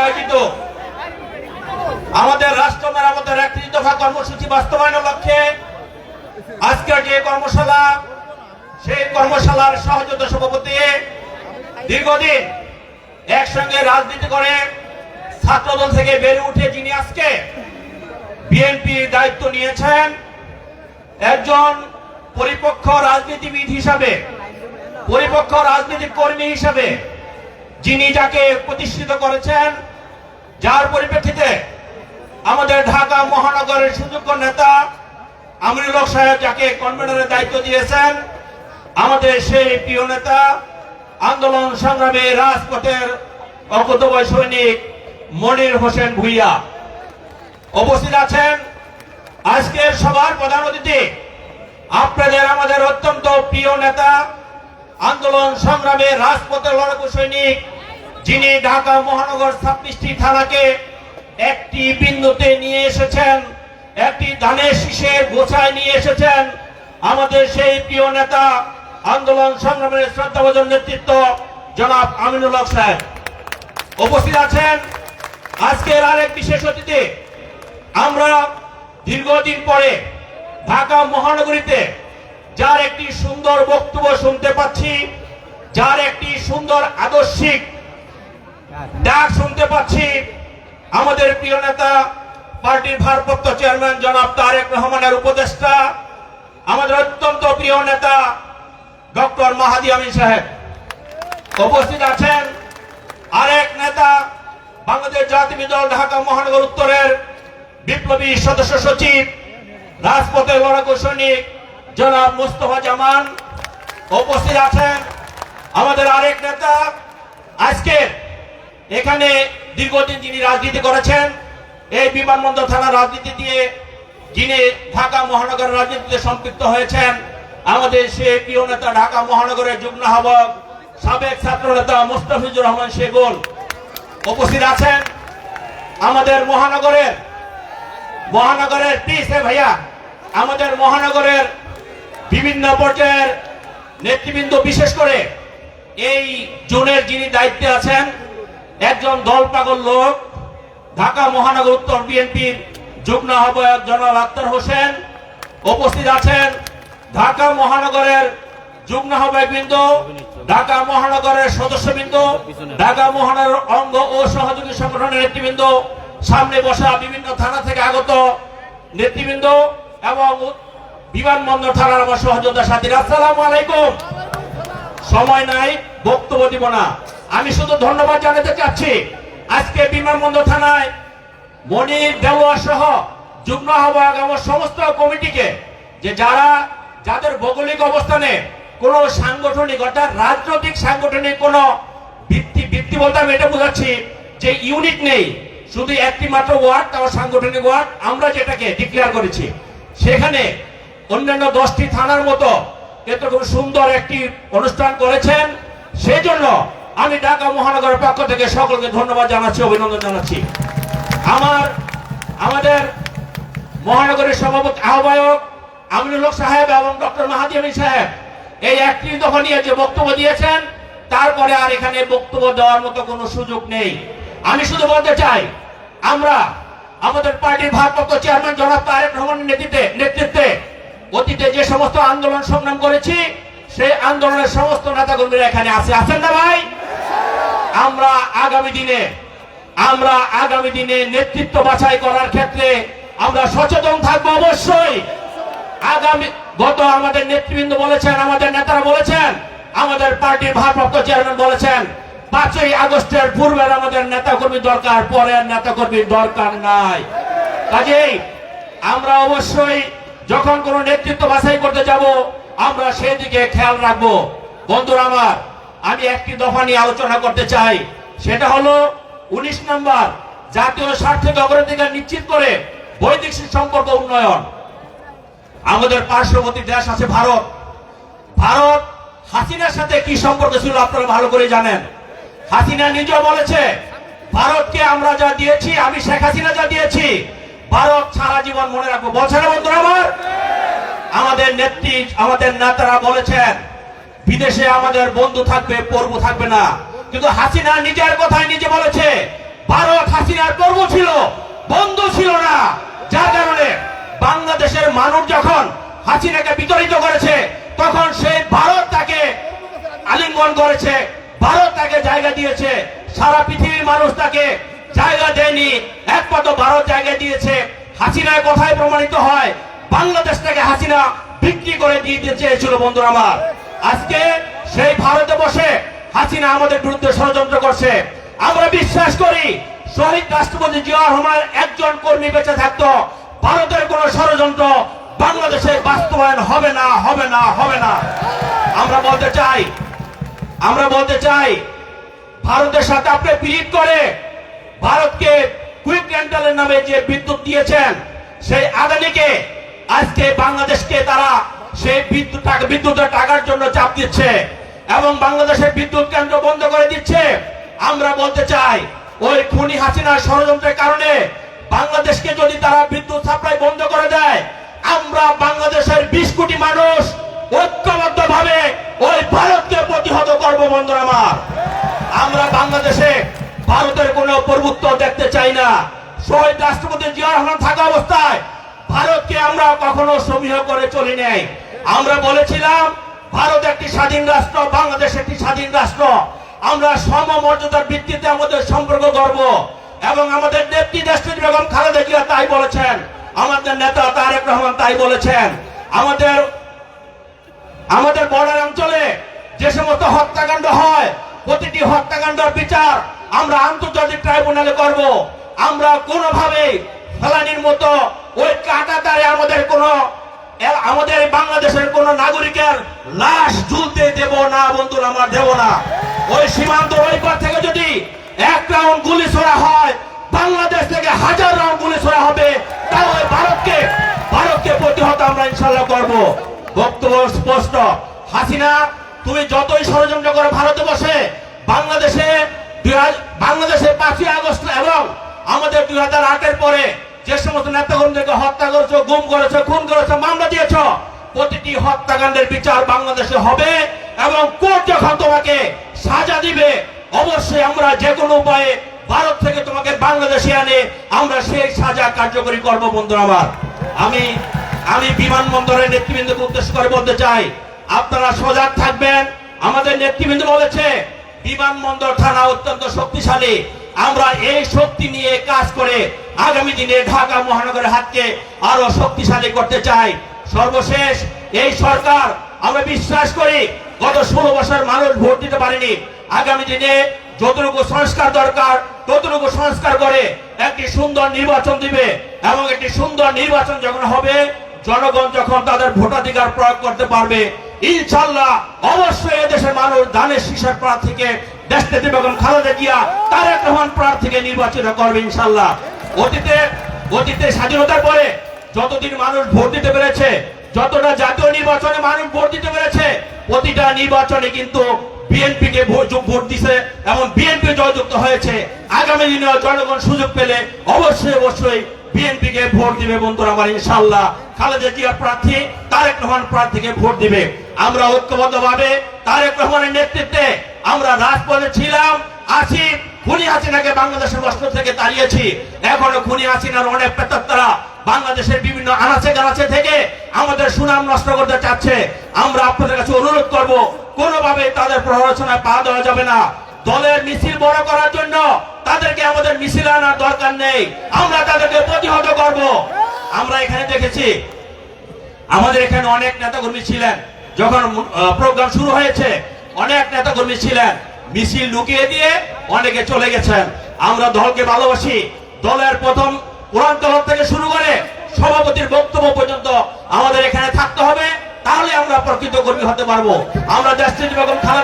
আয়োজিত আমাদের রাষ্ট্র মেরামতের একত্রিশ দফা কর্মসূচি বাস্তবায়নের লক্ষ্যে আজকের যে কর্মশালা, সেই কর্মশালার সহযোগিতা সভাপতি দীর্ঘদিন একসঙ্গে রাজনীতি করে ছাত্রদল থেকে বেড়ে উঠে যিনি আজকে বিএনপি দায়িত্ব নিয়েছেন, একজন পরিপক্ষ রাজনীতিবিদ হিসাবে পরিপক্ষ রাজনীতিক কর্মী হিসাবে যিনি যাকে প্রতিষ্ঠিত করেছেন, যার পরিপ্রেক্ষিতে আমাদের ঢাকা মহানগরের সুযোগ্য নেতা আমিরুল হক সাহেব যাকে কনভেনরের দায়িত্ব দিয়েছেন, আমাদের সেই প্রিয় নেতা, আন্দোলন সংগ্রামে রাজপথের অকুতবয় সৈনিক মনির হোসেন ভুইয়া। উপস্থিত আছেন আজকের সভার প্রধান অতিথি, আপনাদের আমাদের অত্যন্ত প্রিয় নেতা, আন্দোলন সংগ্রামে রাজপথের লড়াকু সৈনিক যিনি ঢাকা মহানগর ছাব্বিশটি থানাকে একটি বিন্দুতে নিয়ে এসেছেন, একটি ধানের শীষের গোছায় নিয়ে এসেছেন, আমাদের সেই প্রিয় নেতা আন্দোলন সংগ্রামের শ্রদ্ধাভাজন নেতৃত্ব জনাব আমিনুল হক সাহেব। উপস্থিত আছেন আজকের আরেক বিশেষ অতিথি। আমরা দীর্ঘদিন পরে ঢাকা মহানগরীতে যার একটি সুন্দর বক্তব্য শুনতে পাচ্ছি, যার একটি সুন্দর আদর্শিক ডাক শুনতে পাচ্ছি। আমাদের প্রিয় নেতা, পার্টির ভারপ্রাপ্ত চেয়ারম্যান জনাব তারেক রহমানের উপদেষ্টা, আমাদের অত্যন্ত প্রিয় নেতা, ডক্টর মাহাদি আমিন সাহেব। উপস্থিত আছেন আরেক নেতা, বাংলাদেশ জাতীয় দল ঢাকা মহানগর উত্তরের বিপ্লবী সদস্য সচিব রাজপথের লড়াকু সৈনিক, জনাব মুস্তফা জামান। উপস্থিত আছেন আমাদের আরেক নেতা আজকে এখানে দীর্ঘদিন যিনি রাজনীতি করেছেন, এই বিমানবন্দর থানার রাজনীতি দিয়ে যিনি ঢাকা মহানগরের রাজনীতিতে সম্পৃক্ত হয়েছেন, আমাদের সে প্রিয় নেতা ঢাকা মহানগরের যুগ্ম আহ্বায়ক, সাবেক ছাত্র নেতা মুস্তাফিজুর রহমান শেগুল উপস্থিত আছেন। আমাদের মহানগরের মহানগরের প্লিজ ভাইয়া, আমাদের মহানগরের বিভিন্ন পর্যায়ের নেতৃবৃন্দ বিশেষ করে এই জোনের যিনি দায়িত্বে আছেন একজন দল পাগল লোক ঢাকা মহানগর উত্তর বিএনপির যুগ্ম আহ্বায়ক জনাব আক্তার হোসেন উপস্থিত আছেন ঢাকা মহানগরের যুগ্ম আহ্বায়ক বৃন্দ, ঢাকা মহানগরের সদস্যবৃন্দ ঢাকা মহানগর অঙ্গ ও সহযোগী সংগঠনের নেতৃবৃন্দ, সামনে বসা বিভিন্ন থানা থেকে আগত নেতৃবৃন্দ এবং বিমানবন্দর থানার আমার সহযোদ্ধা সাথীরা, আসসালামু আলাইকুম। সময় নাই, বক্তব্য দিব না। আমি শুধু ধন্যবাদ জানাতে চাচ্ছি। আজকে বিমানবন্দর থানায় মনির দেওয়া সহ যুগ্ম আহ্বায়ক আমার সমস্ত কমিটিকে যে যারা যাদের ভৌগোলিক অবস্থানে কোন সাংগঠনিক অর্থাৎ রাজনৈতিক সাংগঠনিক কোন ভিত্তি ভিত্তি বলতে আমি এটা বোঝাচ্ছি যে ইউনিট নেই, শুধু একটি মাত্র ওয়ার্ড, তাও সাংগঠনিক ওয়ার্ড, আমরা যেটাকে ডিক্লেয়ার করেছি। সেখানে অন্যান্য দশটি থানার মতো এত খুব সুন্দর একটি অনুষ্ঠান করেছেন। সেই জন্য আমি ঢাকা মহানগরের পক্ষ থেকে সকলকে ধন্যবাদ জানাচ্ছি, অভিনন্দন জানাচ্ছি। আমার, আমাদের মহানগরের সভাপতি আহ্বায়ক আমিনুল হক সাহেব এবং ডক্টর মাহাদি আমিন সাহেব, এই একত্রিশ দফা নিয়ে যে বক্তব্য দিয়েছেন, তারপরে আর এখানে বক্তব্য দেওয়ার মতো কোনো সুযোগ নেই। আমি শুধু বলতে চাই, আমরা আমাদের পার্টির ভারপ্রাপ্ত চেয়ারম্যান জনাব তারেক রহমানের নেতৃত্বে নেতৃত্বে অতীতে যে সমস্ত আন্দোলন সংগ্রাম করেছি, সেই আন্দোলনের সমস্ত নেতাকর্মীরা এখানে আছে। আছেন না ভাই? আমরা আগামী দিনে, আমরা আগামী দিনে নেতৃত্ব বাছাই করার ক্ষেত্রে আমরা সচেতন থাকব অবশ্যই। আগামী, গত আমাদের নেতৃবৃন্দ বলেছেন, আমাদের নেতারা বলেছেন, আমাদের পার্টির ভারপ্রাপ্ত চেয়ারম্যান বলেছেন, পাঁচই আগস্টের পূর্বের আমাদের নেতাকর্মী দরকার, পরের নেতাকর্মীর দরকার নাই। কাজেই আমরা অবশ্যই যখন কোন নেতৃত্ব বাছাই করতে যাব, আমরা সেদিকে খেয়াল রাখব। বন্ধুরা আমার আমি একটি দফা নিয়ে আলোচনা করতে চাই। সেটা হলো উনিশ নম্বর, জাতীয় স্বার্থকে অগ্রাধিকার নিশ্চিত করে বৈদেশিক সম্পর্ক উন্নয়ন। আমাদের পার্শ্ববর্তী দেশ আছে ভারত। ভারত হাসিনার সাথে কি সম্পর্ক ছিল আপনারা ভালো করে জানেন। হাসিনা নিজেও বলেছে, ভারতকে আমরা যা দিয়েছি, আমি শেখ হাসিনা যা দিয়েছি, ভারত সারা জীবন মনে রাখব। বলছে না বন্ধুরা আমার? আমাদের নেত্রী, আমাদের নেতারা বলেছেন বিদেশে আমাদের বন্ধু থাকবে পর্ব থাকবে না। কিন্তু হাসিনা নিজের কথায় নিজে বলেছে, ভারত হাসিনার পর্ব ছিল, বন্ধু ছিল না। যার কারণে বাংলাদেশের মানুষ যখন হাসিনাকে বিতরিত করেছে, তখন সেই ভারত তাকে আলিঙ্গন করেছে, ভারত তাকে জায়গা দিয়েছে। সারা পৃথিবীর মানুষ তাকে জায়গা দেয়নি, একমাত্র ভারত জায়গা দিয়েছে। হাসিনার কথায় প্রমাণিত হয় বাংলাদেশটাকে হাসিনা বিক্রি করে দিয়ে চেয়েছিল, বন্ধুরা আমার। আজকে সেই ভারতে বসে হাসিনা আমাদের বিরুদ্ধে ষড়যন্ত্র করছে। আমরা বিশ্বাস করি শহীদ রাষ্ট্রপতি জিয়া রহমানের একজন কর্মী বেঁচে থাকতো। ভারতের কোন ষড়যন্ত্র বাংলাদেশে বাস্তবায়ন হবে না হবে না হবে না। আমরা বলতে চাই, আমরা বলতে চাই, ভারতের সাথে আপনি পিরিত করে ভারতকে কুইক রেন্টালের নামে যে বিদ্যুৎ দিয়েছেন, সেই আদানিকে আজকে বাংলাদেশকে তারা সেই বিদ্যুৎ বিদ্যুতের টাকার জন্য চাপ দিচ্ছে এবং বাংলাদেশের বিদ্যুৎ কেন্দ্র বন্ধ করে দিচ্ছে। আমরা বলতে চাই, ওই খুনি হাসিনার ষড়যন্ত্রের কারণে বাংলাদেশকে যদি তারা বিদ্যুৎ সাপ্লাই বন্ধ করে দেয়, আমরা বাংলাদেশের বিশ কোটি মানুষ ঐক্যবদ্ধ ভাবে ওই ভারতকে প্রতিহত করব বন্ধুরা আমার। আমরা বাংলাদেশে ভারতের কোন প্রভুত্ব দেখতে চাই না। শহীদ রাষ্ট্রপতি জিয়া রহমান থাকা অবস্থায় ভারতকে আমরা কখনো সমীহ করে চলি নাই। আমরা বলেছিলাম, ভারত একটি স্বাধীন রাষ্ট্র, বাংলাদেশ একটি স্বাধীন রাষ্ট্র। আমরা সমমর্যাদার ভিত্তিতে আমাদের সম্পর্ক গর্ব এবং আমাদের নেত্রী দেশটি বেগম খালেদা জিয়া তাই বলেছেন, আমাদের নেতা তারেক রহমান তাই বলেছেন। আমাদের আমাদের বর্ডার অঞ্চলে যে সমস্ত হত্যাকাণ্ড হয়, প্রতিটি হত্যাকাণ্ডের বিচার আমরা আন্তর্জাতিক ট্রাইব্যুনালে করব। আমরা কোনোভাবেই ফেলানির মতো ওই কাটাতারে আমাদের কোনো আমাদের বাংলাদেশের কোন নাগরিকের লাশ ঝুলতে দেব না বন্ধুরা, আমরা দেব না। ওই সীমান্ত ওই পার থেকে যদি এক রাউন্ড গুলি ছোড়া হয়, বাংলাদেশ থেকে হাজার রাউন্ড গুলি ছোড়া হবে তাহলে ভারতকে ভারতকে প্রতিহত আমরা ইনশাল্লাহ করব। বক্তব্য স্পষ্ট। হাসিনা, তুমি যতই ষড়যন্ত্র করো ভারতে বসে বাংলাদেশে বাংলাদেশে পাঁচই আগস্ট এবং আমাদের দুই হাজার আটের পরে যে সমস্ত নেতাকর্মীদেরকে হত্যা করেছ, গুম করেছ, খুন করেছ, মামলা দিয়েছ, প্রতিটি হত্যাকাণ্ডের বিচার বাংলাদেশে হবে এবং কোর্ট যখন তোমাকে সাজা দিবে, অবশ্যই আমরা যে কোনো উপায়ে ভারত থেকে তোমাকে বাংলাদেশে আনে আমরা সেই সাজা কার্যকরী করব, বন্ধুরা আমার। আমি আমি বিমানবন্দরের নেতৃবৃন্দকে উদ্দেশ্য করে বলতে চাই, আপনারা সজাগ থাকবেন। আমাদের নেতৃবৃন্দ বলেছে, বিমানবন্দর থানা অত্যন্ত শক্তিশালী। আমরা এই শক্তি নিয়ে কাজ করে আগামী দিনে ঢাকা মহানগরের হাতকে আরও শক্তিশালী করতে চাই। সর্বশেষ এই সরকার, আমরা বিশ্বাস করি, গত ষোলো বছর মানুষ ভোট দিতে পারেনি। আগামী দিনে যতটুকু সংস্কার দরকার, ততটুকু সংস্কার করে একটি সুন্দর নির্বাচন দিবে এবং একটি সুন্দর নির্বাচন যখন হবে, জনগণ যখন তাদের ভোটাধিকার প্রয়োগ করতে পারবে। ইনশাল্লাহ অবশ্যই এদেশের মানুষ ধানের শীষের প্রার্থীকে দেশ নেত্রী বেগম খালেদা জিয়া, তারেক রহমান প্রার্থীকে নির্বাচিত করবে ইনশাল্লাহ অতীতে অতীতে স্বাধীনতার পরে যতদিন মানুষ ভোট দিতে পেরেছে, যতটা জাতীয় নির্বাচনে মানুষ ভোট দিতে পেরেছে, প্রতিটা নির্বাচনে কিন্তু বিএনপি কে ভোট দিছে এবং বিএনপি জয়যুক্ত হয়েছে। আগামী দিনে জনগণ সুযোগ পেলে অবশ্যই অবশ্যই বিএনপি কে ভোট দিবে বন্ধুরা আমার ইনশাল্লাহ খালেদা জিয়া প্রার্থী, তারেক রহমান প্রার্থীকে ভোট দিবে। আমরা ঐক্যবদ্ধ ভাবে তারেক রহমানের নেতৃত্বে আমরা রাজপথে ছিলাম আছি খুনি হাসিনাকে বাংলাদেশের বস্ত্র থেকে তাড়িয়েছি। এখনও খুনি হাসিনার অনেক প্রেতাত্মারা বাংলাদেশের বিভিন্ন আনাচে গানাচে থেকে আমাদের সুনাম নষ্ট করতে চাচ্ছে। আমরা আপনাদের কাছে অনুরোধ করব কোনোভাবে তাদের প্ররোচনায় পা দেওয়া যাবে না। দলের মিছিল বড় করার জন্য তাদেরকে আমাদের মিছিল আনার দরকার নেই। আমরা তাদেরকে প্রতিহত করব। আমরা এখানে দেখেছি, আমাদের এখানে অনেক নেতাকর্মী ছিলেন। যখন প্রোগ্রাম শুরু হয়েছে, অনেক নেতাকর্মী ছিলেন। মিছিল লুকিয়ে দিয়ে অনেকে চলে গেছেন। আমরা দলকে ভালোবাসি। দলের প্রথম পুরান তরফ থেকে শুরু করে সভাপতির বক্তব্য পর্যন্ত আমাদের এখানে থাকতে হবে। তাহলে আমরা প্রকৃত কর্মী হতে পারব। আমরা বেগম